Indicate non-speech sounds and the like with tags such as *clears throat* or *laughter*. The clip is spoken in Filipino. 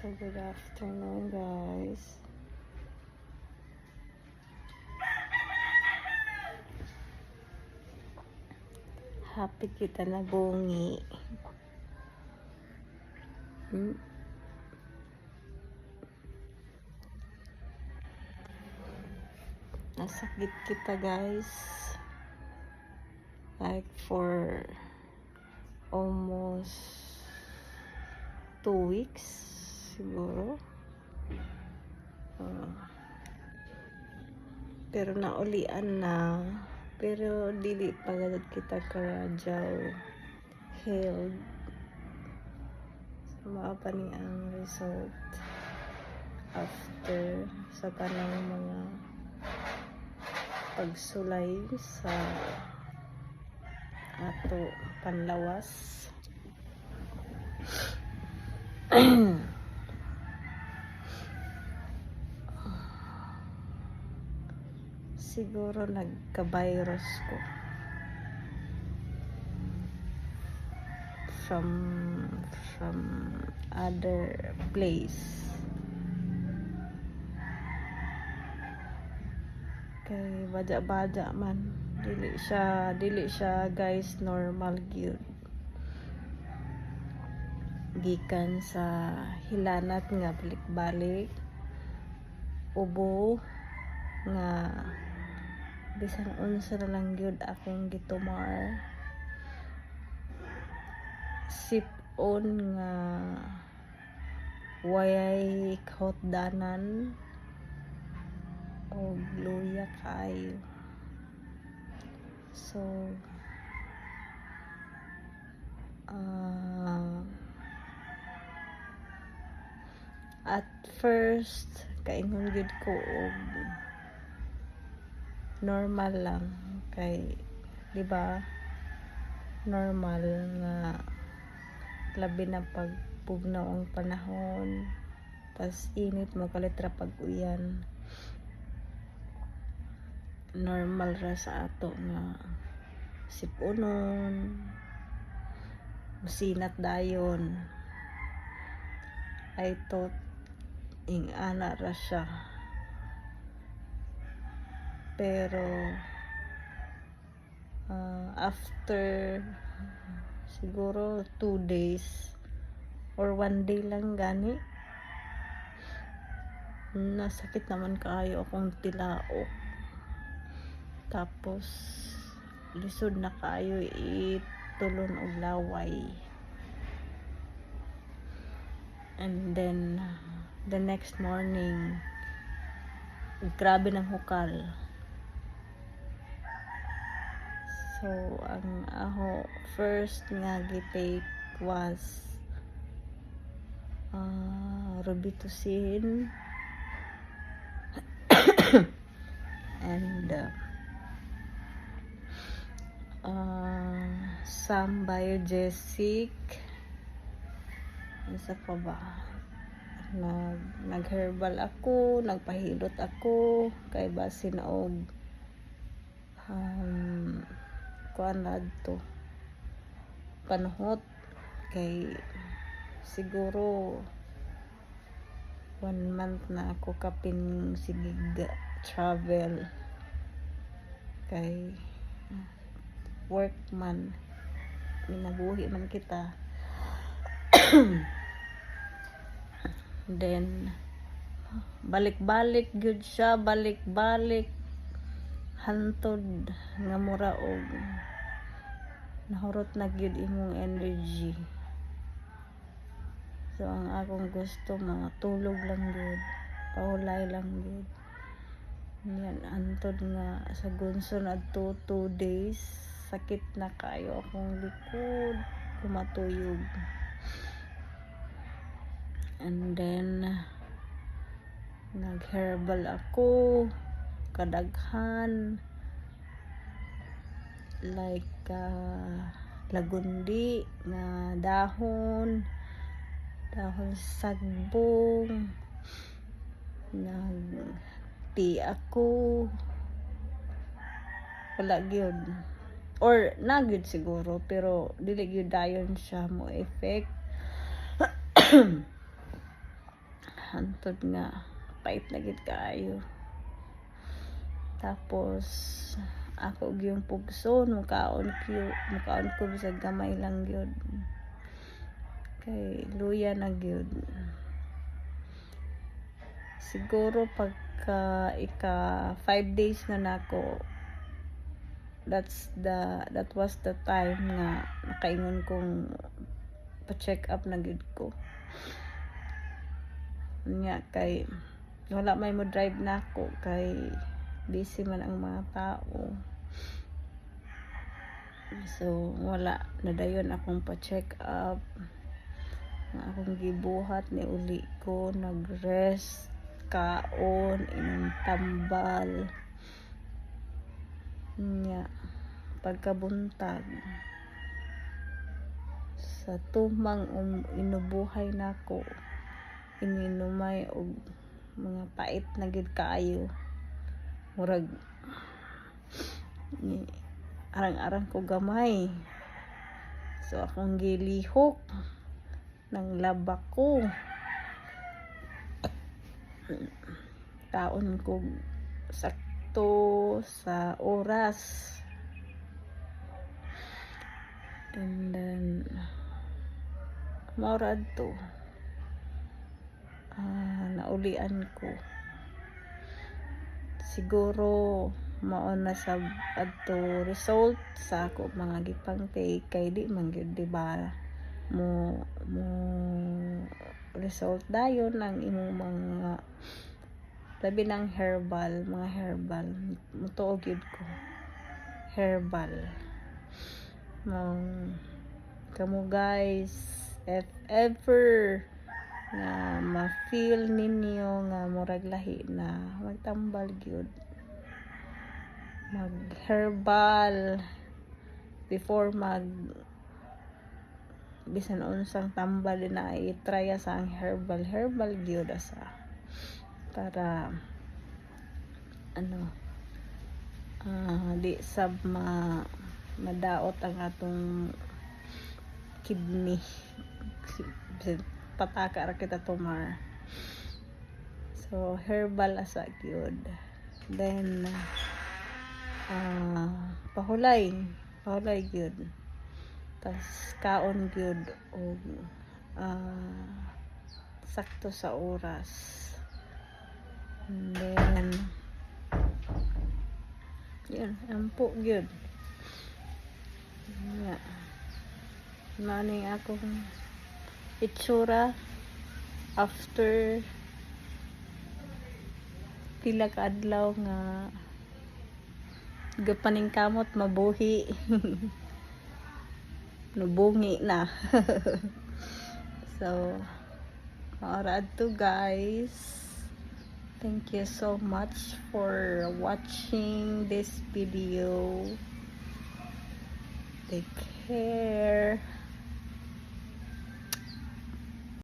So, good afternoon, guys. Happy kita na bungi. Hmm? Nasakit kita, guys. Like for almost two weeks siguro. Ah. pero naulian na. Pero dili pa gad kita ka jaw healed. So, mao pa ni ang result after sa kanang mga pagsulay sa ato panlawas. *clears throat* Siguro nagka-virus ko. From from other place. Kay baja-baja man. Dili siya, dili siya guys normal gyud. Gikan sa hilanat nga balik-balik. Ubo nga bisan unsa na lang gyud akong gitumar. Sip-on nga wayay kahotdanan o luya kayo so ah at first kaingon gid ko og normal lang. Kay di ba normal nga labi na pag ang panahon tas init mo kalitra pag uyan. Normal ra sa ato nga sipunon masinat dayon. I thought ing ana ra siya pero ah, after siguro two days or one day lang gani nasakit naman kaayo akong tilaok tapos lisod na kaayo itulon og laway. And then the next morning grabe ng hukal So, ang aho first nga gitake was uh, Robitussin. *coughs* And uh, uh, some biogesic. Isa pa ba? Nag nag-herbal ako nagpahilot ako. Kay base na og um, kuan to panhot kay siguro one month na ako kapin sigig travel. Kay work man. Minabuhi man kita. *coughs* Then balik-balik gyud siya balik-balik. Hantod nga mura og nahurot na gyud imong energy. So ang akong gusto mga tulog lang gyud pahulay lang gyud. Yan antod nga sa gunson adto 2 days sakit na kayo akong likod kumatuyog. And then nag herbal ako kadaghan like uh, lagundi na dahon dahon sagbong nag tea ako. Wala gyud. Or na gyud siguro pero dili gyud dayon siya mo effect. *coughs* Hantod nga pait na gid kaayo. Tapos ako yung pugson mukaon ko mukaon ko bisag gamay lang gyud kay luya na gyud siguro pagka ika 5 days na nako that's the that was the time nga nakaingon kong pa-check up na gid ko. Nga kay wala may mo drive na ako kay busy man ang mga tao. So wala nadayon akong pa-check up. Nga akong gibuhat ni uli ko. Nag-rest kaon inom tambal. Nya pagkabuntag. Sa tumang um, inubuhay nako ininumay og mga pait na gid kaayo murag arang-arang ko gamay. So akong gilihok ng laba ko. Taon ko sakto sa oras. And then maurad to. Ah, naulian ko siguro mao na sa adto result sa ako mga gipang take kay di man gyud di ba? Mo mo result dayon ang imong mga labi ng herbal mga herbal. Mutuog yun ko. Herbal. Mong kamo guys if ever na ma-feel ninyo nga murag lahi na magtambal gyud mag herbal before mag bisan unsang tambal na i-try sa herbal. Herbal gyud asa. Para ano ah, di sab ma madaot ang atong kidney pataka ra kita tumar. So herbal asa gyud. Then ah pahulay. Pahulay gyud. Tas kaon gyud og ah, sakto sa oras. And then yun ampo gyud. Nga. Mani akong itsura after pila ka adlaw nga gapaning kamot mabuhi. *laughs* Nubungi na. *laughs* So alright to guys. Thank you so much for watching this video. Take care